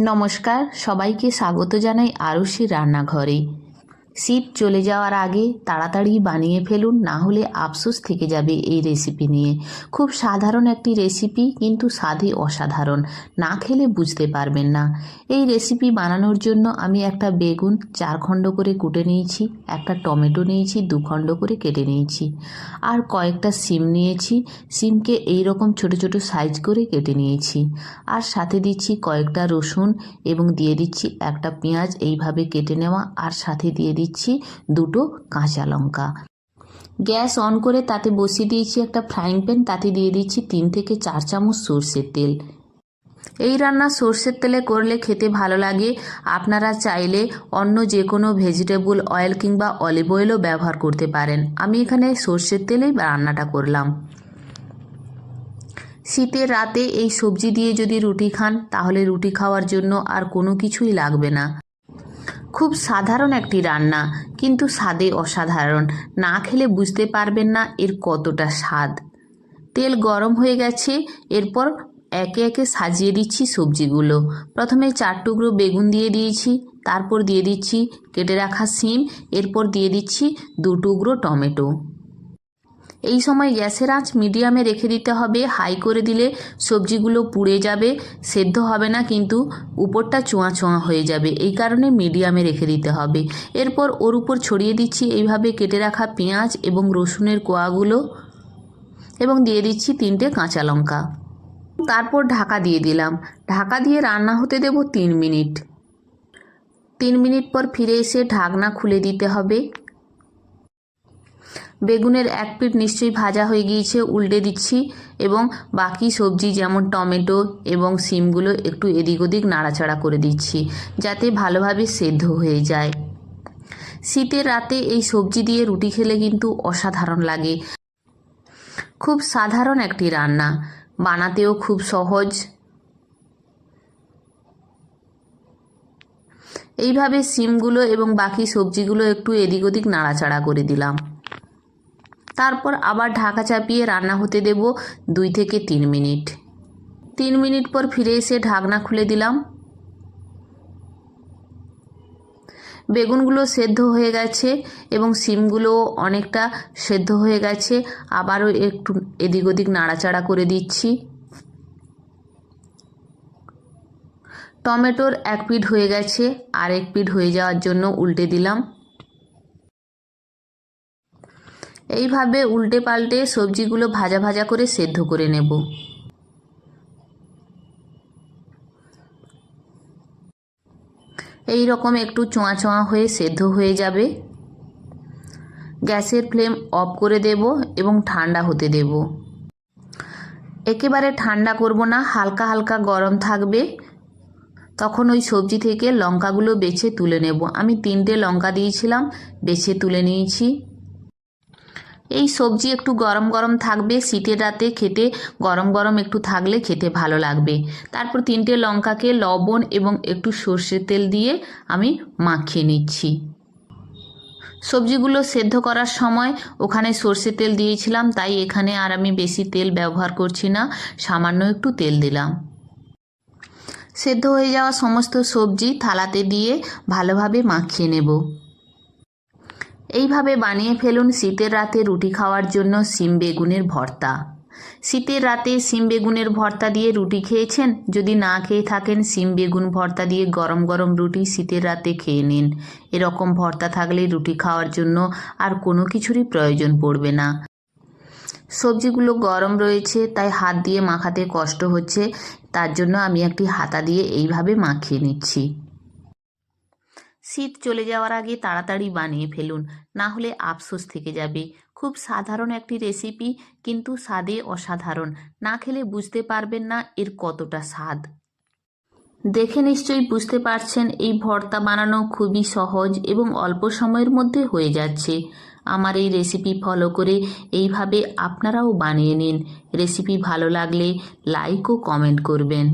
নমস্কার সবাইকে স্বাগত জানাই আরুষি রান্নাঘরে। শীত চলে যাওয়ার আগে তাড়াতাড়ি বানিয়ে ফেলুন, না হলে আফসোস থেকে যাবে এই রেসিপি নিয়ে। খুব সাধারণ একটি রেসিপি কিন্তু স্বাদে অসাধারণ। না খেলে বুঝতে পারবেন না। এই রেসিপি বানানোর জন্য আমি একটা বেগুন চার খণ্ড করে কুটে নিয়েছি, একটা টমেটো নিয়েছি দু খণ্ড করে কেটে নিয়েছি, আর কয়েকটা সিম নিয়েছি, সিমকে এই রকম ছোট ছোট সাইজ করে কেটে নিয়েছি, আর সাথে দিচ্ছি কয়েকটা রসুন এবং দিয়ে দিচ্ছি একটা পেঁয়াজ, এইভাবে কেটে নেওয়া, আর সাথে দিয়ে দিচ্ছি দুটো কাঁচা লঙ্কা। গ্যাস অন করে তাতে বসিয়ে দিয়েছি একটা ফ্রাইং প্যান। তাতে দিয়ে দিচ্ছি তিন থেকে চার চামচ সর্ষের তেল। এই রান্না সর্ষের তেলে করলে খেতে ভালো লাগে। আপনারা চাইলে অন্য যে কোনো ভেজিটেবল অয়েল কিংবা অলিভ অয়েলও ব্যবহার করতে পারেন। আমি এখানে সর্ষের তেলেই রান্নাটা করলাম। শীতের রাতে এই সবজি দিয়ে যদি রুটি খান, তাহলে রুটি খাওয়ার জন্য আর কোনো কিছুই লাগবে না। খুব সাধারণ একটি রান্না, কিন্তু স্বাদে অসাধারণ। না খেলে বুঝতে পারবেন না এর কতটা স্বাদ। তেল গরম হয়ে গেছে, এরপর একে একে সাজিয়ে দিচ্ছি সবজিগুলো। প্রথমে চার টুকরো বেগুন দিয়ে দিয়েছি, তারপর দিয়ে দিচ্ছি কেটে রাখা সিম, এরপর দিয়ে দিচ্ছি দু টুকরো টমেটো। এই সময় গ্যাসের আঁচ মিডিয়ামে রেখে দিতে হবে। হাই করে দিলে সবজিগুলো পুড়ে যাবে, সেদ্ধ হবে না কিন্তু উপরটা চোঁয়া চোঁয়া হয়ে যাবে। এই কারণে মিডিয়ামে রেখে দিতে হবে। এরপর ওর উপর ছড়িয়ে দিচ্ছি এইভাবে কেটে রাখা পেঁয়াজ এবং রসুনের কোয়াগুলো এবং দিয়ে দিচ্ছি তিনটে কাঁচা লঙ্কা। তারপর ঢাকা দিয়ে দিলাম। ঢাকা দিয়ে রান্না হতে দেব তিন মিনিট। তিন মিনিট পর ফিরে এসে ঢাকনা খুলে দিতে হবে। বেগুনের এক পিঠ নিশ্চয়ই ভাজা হয়ে গিয়েছে, উল্টে দিচ্ছি। এবং বাকি সবজি যেমন টমেটো এবং সিমগুলো একটু এদিক ওদিক নাড়াচাড়া করে দিচ্ছি, যাতে ভালোভাবে সেদ্ধ হয়ে যায়। শীতের রাতে এই সবজি দিয়ে রুটি খেলে কিন্তু অসাধারণ লাগে। খুব সাধারণ একটি রান্না, বানাতেও খুব সহজ। এইভাবে সিমগুলো এবং বাকি সবজিগুলো একটু এদিক ওদিক নাড়াচাড়া করে দিলাম। তারপর আবার ঢাকা চাপিয়ে রান্না হতে দেব দুই থেকে তিন মিনিট। তিন মিনিট পর ফিরে এসে ঢাকনা খুলে দিলাম। বেগুনগুলো সেদ্ধ হয়ে গেছে এবং সিমগুলো অনেকটা সেদ্ধ হয়ে গেছে। আবারও একটু এদিক ওদিক নাড়াচাড়া করে দিচ্ছি। টমেটোর এক পিঠ হয়ে গেছে আর এক পিঠ হয়ে যাওয়ার জন্য উল্টে দিলাম। এইভাবে উল্টে পাল্টে সবজিগুলো ভাজা ভাজা করে সেদ্ধ করে নেব। এই রকম একটু চোঁয়া চোঁয়া হয়ে সেদ্ধ হয়ে যাবে। গ্যাসের ফ্লেম অফ করে দেব এবং ঠান্ডা হতে দেব। একেবারে ঠান্ডা করব না, হালকা হালকা গরম থাকবে। তখন ওই সবজি থেকে লঙ্কাগুলো বেছে তুলে নেব। আমি তিনটে লঙ্কা দিয়েছিলাম, বেছে তুলে নিয়েছি। এই সবজি একটু গরম গরম থাকবে, শীতের রাতে খেতে গরম গরম একটু থাকলে খেতে ভালো লাগবে। তারপর তিনটে লঙ্কাকে লবণ এবং একটু সর্ষের তেল দিয়ে আমি মাখিয়ে নিচ্ছি। সবজিগুলো সেদ্ধ করার সময় ওখানে সর্ষের তেল দিয়েছিলাম, তাই এখানে আর আমি বেশি তেল ব্যবহার করছি না, সামান্য একটু তেল দিলাম। সেদ্ধ হয়ে যাওয়া সমস্ত সবজি থালাতে দিয়ে ভালোভাবে মাখিয়ে নেব। এইভাবে বানিয়ে ফেলুন শীতের রাতে রুটি খাওয়ার জন্য সিম বেগুনের ভর্তা। শীতের রাতে সিম বেগুনের ভর্তা দিয়ে রুটি খেয়েছেন? যদি না খেয়ে থাকেন সিম বেগুন ভর্তা দিয়ে গরম গরম রুটি শীতের রাতে খেয়ে নিন। এরকম ভর্তা থাকলে রুটি খাওয়ার জন্য আর কোনো কিছুরই প্রয়োজন পড়বে না। সবজিগুলো গরম রয়েছে, তাই হাত দিয়ে মাখাতে কষ্ট হচ্ছে। তার জন্য আমি একটি হাতা দিয়ে এইভাবে মাখিয়ে নিচ্ছি। শীত চলে যাওয়ার আগে তাড়াতাড়ি বানিয়ে ফেলুন, না হলে আফসোস থেকে যাবে। খুব সাধারণ একটি রেসিপি, কিন্তু স্বাদে অসাধারণ। না খেলে বুঝতে পারবেন না এর কতটা স্বাদ। দেখে নিশ্চয়ই বুঝতে পারছেন, এই ভর্তা বানানো খুবই সহজ এবং অল্প সময়ের মধ্যে হয়ে যাচ্ছে। আমার এই রেসিপি ফলো করে এইভাবে আপনারাও বানিয়ে নিন। রেসিপি ভালো লাগলে লাইক ও কমেন্ট করবেন।